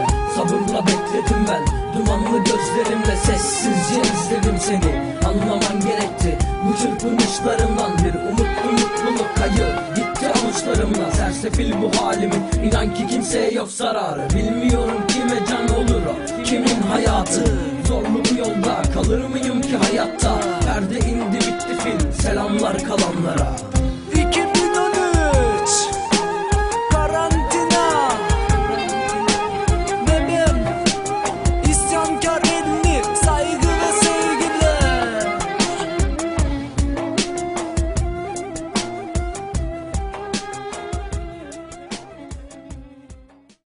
yarı Sabırla bekledim ben. Dumanlı gözlerimle sessizce izledim seni. Anlaman gerekti. Bu çırpınışlarımdan Bir umutlu mutluluk kayı. Gitti avuçlarımla Sersefil bu halimin inan ki kimseye yok zararı. Bilmiyorum kime can olur o. Kimin hayatı? Zorlu bir yolda kalır mıyım ki hayatta? Perde indi bitti film. Selamlar kalanlara.